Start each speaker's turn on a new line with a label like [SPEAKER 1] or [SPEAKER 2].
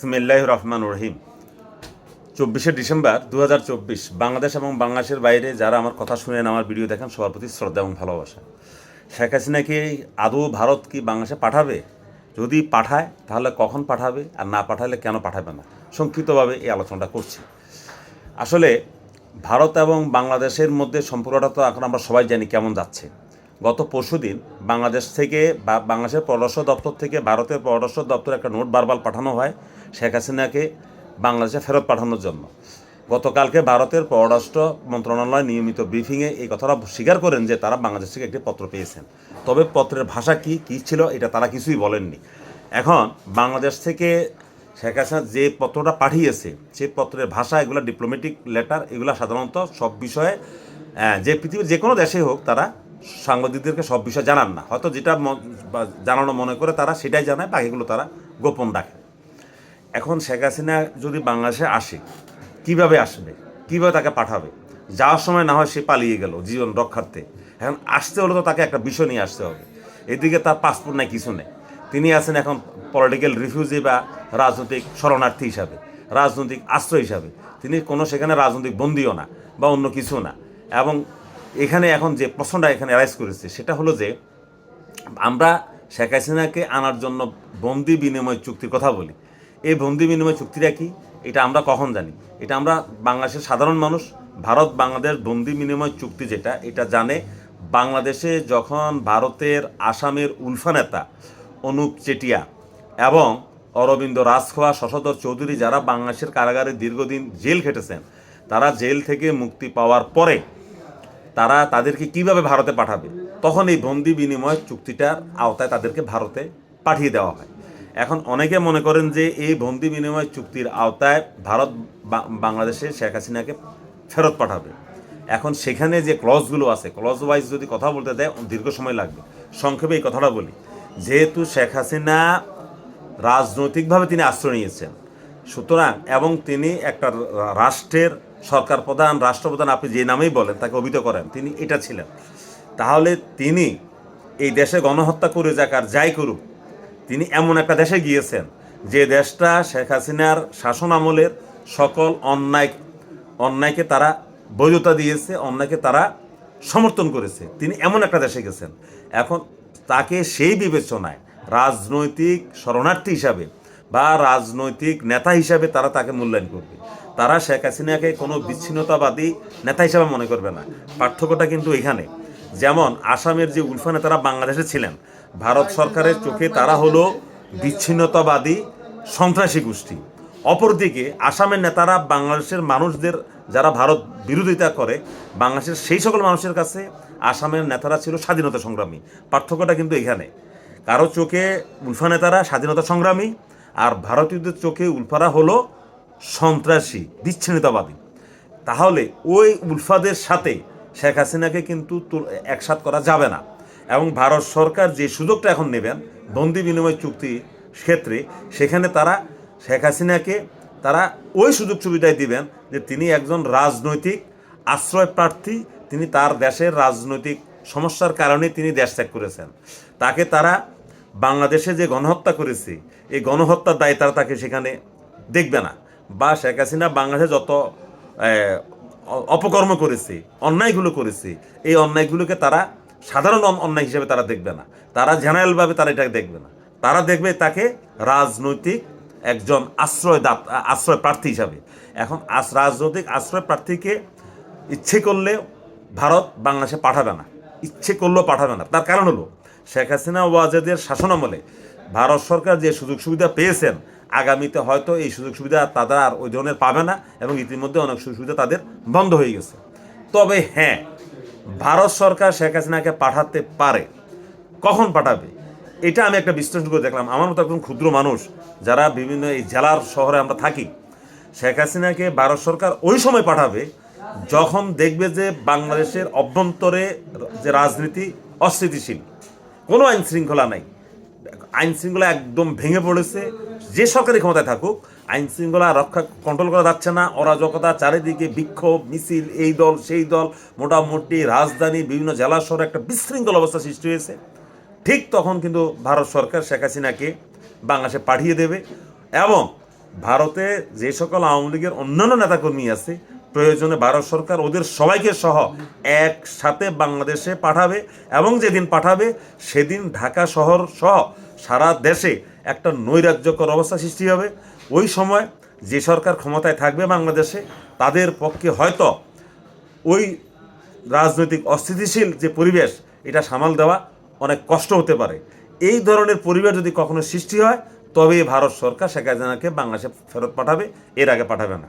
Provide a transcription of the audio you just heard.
[SPEAKER 1] ইসমিল্লাহ রহমান রহিম। চব্বিশে ডিসেম্বর দু হাজার চব্বিশ, বাংলাদেশ এবং বাংলাদেশের বাইরে যারা আমার কথা শুনেন, আমার ভিডিও দেখেন, সবার প্রতি শ্রদ্ধা এবং ভালোবাসা। শেখ হাসিনাকে আদৌ ভারত কি বাংলাদেশে পাঠাবে? যদি পাঠায়, তাহলে কখন পাঠাবে? আর না পাঠালে কেন পাঠাবে না? সংক্ষিপ্তভাবে এই আলোচনাটা করছি। আসলে ভারত এবং বাংলাদেশের মধ্যে সম্পর্কটা তো এখন আমরা সবাই জানি কেমন যাচ্ছে। গত পরশুদিন বাংলাদেশ থেকে বা বাংলাদেশের পররাষ্ট্র দপ্তর থেকে ভারতের পররাষ্ট্র দপ্তরে একটা নোট বারবার পাঠানো হয়। শেখ হাসিনাকে বাংলাদেশে ফেরত পাঠানোর জন্য। গতকালকে ভারতের পররাষ্ট্র মন্ত্রণালয় নিয়মিত ব্রিফিংয়ে এই কথাটা স্বীকার করেন যে তারা বাংলাদেশ থেকে একটি পত্র পেয়েছেন। তবে পত্রের ভাষা কি, কী ছিল এটা তারা কিছুই বলেননি। এখন বাংলাদেশ থেকে শেখ হাসিনা যে পত্রটা পাঠিয়েছে সেই পত্রের ভাষা, এগুলো ডিপ্লোমেটিক লেটার এগুলো সাধারণত সব বিষয়ে যে পৃথিবীর যে কোনো দেশে হোক তারা সাংবাদিকদেরকে সব বিষয় জানান না। হয়তো যেটা জানানো মনে করে তারা সেটাই জানায়, বাকিগুলো তারা গোপন রাখে। এখন শেখ হাসিনা যদি বাংলাদেশে আসে, কীভাবে আসবে? কীভাবে তাকে পাঠাবে? যাওয়ার সময় না হয় সে পালিয়ে গেল জীবন রক্ষার্থে। এখন আসতে হলে তো তাকে একটা বিষয় নিয়ে আসতে হবে। এদিকে তার পাসপোর্ট নাই, কিছু নেই। তিনি আছেন এখন পলিটিক্যাল রিফিউজি বা রাজনৈতিক শরণার্থী হিসাবে, রাজনৈতিক আশ্রয় হিসাবে। তিনি কোনো সেখানে রাজনৈতিক বন্দীও না বা অন্য কিছু না। এবং এখানে এখন যে প্রশ্নটা এখানে অ্যারাইজ করেছে, সেটা হলো যে, আমরা শেখ হাসিনাকে আনার জন্য বন্দি বিনিময় চুক্তির কথা বলি। এই বন্দি বিনিময় চুক্তিটা কি এটা আমরা কখন জানি? এটা আমরা বাংলাদেশের সাধারণ মানুষ, ভারত বাংলাদেশ বন্দি বিনিময় চুক্তি যেটা, এটা জানে বাংলাদেশে যখন ভারতের আসামের উলফা নেতা অনুপ চেটিয়া এবং অরবিন্দ রাজখোয়া, শশধর চৌধুরী যারা বাংলাদেশের কারাগারে দীর্ঘদিন জেল খেটেছেন, তারা জেল থেকে মুক্তি পাওয়ার পরে তারা তাদেরকে কীভাবে ভারতে পাঠাবে? তখন এই বন্দি বিনিময় চুক্তিটার আওতায় তাদেরকে ভারতে পাঠিয়ে দেওয়া হয়। এখন অনেকে মনে করেন যে এই বন্দি বিনিময় চুক্তির আওতায় ভারত বাংলাদেশে শেখ হাসিনাকে ফেরত পাঠাবে। এখন সেখানে যে ক্লজগুলো আছে ক্লজ ওয়াইজ যদি কথা বলতে দেয়, দীর্ঘ সময় লাগবে। সংক্ষেপে এই কথাটা বলি। যেহেতু শেখ হাসিনা রাজনৈতিকভাবে তিনি আশ্রয় নিয়েছেন, সুতরাং এবং তিনি একটা রাষ্ট্রের সরকার প্রধান, রাষ্ট্রপ্রধান আপনি যে নামেই বলেন, তাকে অভিহিত করেন, তিনি এটা ছিলেন। তাহলে তিনি এই দেশে গণহত্যা করে যাক আর যাই করুক তিনি এমন একটা দেশে গিয়েছেন যে দেশটা শেখ হাসিনার শাসন আমলের সকল অন্যায়, অন্যায়কে তারা বৈধতা দিয়েছে, অন্যায়কে তারা সমর্থন করেছে। তিনি এমন একটা দেশে গেছেন। এখন তাকে সেই বিবেচনায় রাজনৈতিক শরণার্থী হিসাবে বা রাজনৈতিক নেতা হিসাবে তারা তাকে মূল্যায়ন করবে। তারা শেখ হাসিনাকে কোনো বিচ্ছিন্নতাবাদী নেতা হিসাবে মনে করবে না। পার্থক্যটা কিন্তু এখানে। যেমন আসামের যে উলফা নেতারা বাংলাদেশে ছিলেন, ভারত সরকারের চোখে তারা হলো বিচ্ছিন্নতাবাদী, সন্ত্রাসী গোষ্ঠী। অপরদিকে আসামের নেতারা বাংলাদেশের মানুষদের যারা ভারত বিরোধিতা করে, বাংলাদেশের সেই সকল মানুষের কাছে আসামের নেতারা ছিল স্বাধীনতা সংগ্রামী। পার্থক্যটা কিন্তু এখানে। কারও চোখে উলফা নেতারা স্বাধীনতা সংগ্রামী, আর ভারতীয়দের চোখে উলফারা হলো সন্ত্রাসী, বিচ্ছিন্নতাবাদী। তাহলে ওই উলফাদের সাথে শেখ হাসিনাকে কিন্তু একসাথ করা যাবে না। এবং ভারত সরকার যে সুযোগটা এখন নেবেন, বন্দি বিনিময় চুক্তি ক্ষেত্রে, সেখানে তারা শেখ হাসিনাকে তারা ওই সুযোগ সুবিধায় দিবেন যে তিনি একজন রাজনৈতিক আশ্রয় প্রার্থী, তিনি তার দেশের রাজনৈতিক সমস্যার কারণে তিনি দেশ ত্যাগ করেছেন। তাকে তারা বাংলাদেশে যে গণহত্যা করেছে, এই গণহত্যার দায় তারা তাকে সেখানে দেখবে না। বা শেখ হাসিনা বাংলাদেশে যত অপকর্ম করেছে, অন্যায়গুলো করেছে, এই অন্যায়গুলোকে তারা সাধারণ অন্যায় হিসেবে তারা দেখবে না। তারা জেনারেলভাবে তারা এটাকে দেখবে না। তারা দেখবে তাকে রাজনৈতিক একজন আশ্রয় দাত আশ্রয় প্রার্থী হিসাবে। এখন রাজনৈতিক আশ্রয় প্রার্থীকে ইচ্ছে করলে ভারত বাংলাদেশে পাঠাবে না। ইচ্ছে করলেও পাঠাবে না। তার কারণ হলো, শেখ হাসিনা ওয়াজেদের শাসনামলে ভারত সরকার যে সুযোগ সুবিধা পেয়েছেন আগামীতে হয়তো এই সুযোগ সুবিধা তারা আর ওই ধরনের পাবে না এবং ইতিমধ্যে অনেক সুযোগ সুবিধা তাদের বন্ধ হয়ে গেছে। তবে হ্যাঁ ভারত সরকার শেখ হাসিনাকে পাঠাতে পারে। কখন পাঠাবে? এটা আমি একটা বিশ্লেষণ করে দেখলাম। আমার মতো একজন ক্ষুদ্র মানুষ যারা বিভিন্ন এই জেলার শহরে আমরা থাকি, শেখ হাসিনাকে ভারত সরকার ওই সময় পাঠাবে যখন দেখবে যে বাংলাদেশের অভ্যন্তরে যে রাজনীতি অস্থিতিশীল, কোনো আইন শৃঙ্খলা নাই। আইন শৃঙ্খলা একদম ভেঙে পড়েছে। যে সরকারি ক্ষমতায় থাকুক, আইন শৃঙ্খলা রক্ষা কন্ট্রোল করা যাচ্ছে না। অরাজকতা, চারিদিকে বিক্ষোভ, মিছিল, এই দল, সেই দল, মোটামুটি রাজধানী, বিভিন্ন জেলা শহরে একটা বিশৃঙ্খল অবস্থা সৃষ্টি হয়েছে। ঠিক তখন কিন্তু ভারত সরকার শেখ হাসিনাকে বাংলাদেশে পাঠিয়ে দেবে এবং ভারতে যে সকল আওয়ামী লীগের অন্যান্য নেতাকর্মী আছে প্রয়োজনে ভারত সরকার ওদের সবাইকে সহ একসাথে বাংলাদেশে পাঠাবে এবং যেদিন পাঠাবে সেদিন ঢাকা শহর সহ সারা দেশে একটা নৈরাজ্যকর অবস্থা সৃষ্টি হবে। ওই সময় যে সরকার ক্ষমতায় থাকবে বাংলাদেশে, তাদের পক্ষে হয়তো ওই রাজনৈতিক অস্থিতিশীল যে পরিবেশ, এটা সামাল দেওয়া অনেক কষ্ট হতে পারে। এই ধরনের পরিবেশ যদি কখনো সৃষ্টি হয় তবে ভারত সরকার শেখ হাসিনাকে বাংলাদেশে ফেরত পাঠাবে, এর আগে পাঠাবে না।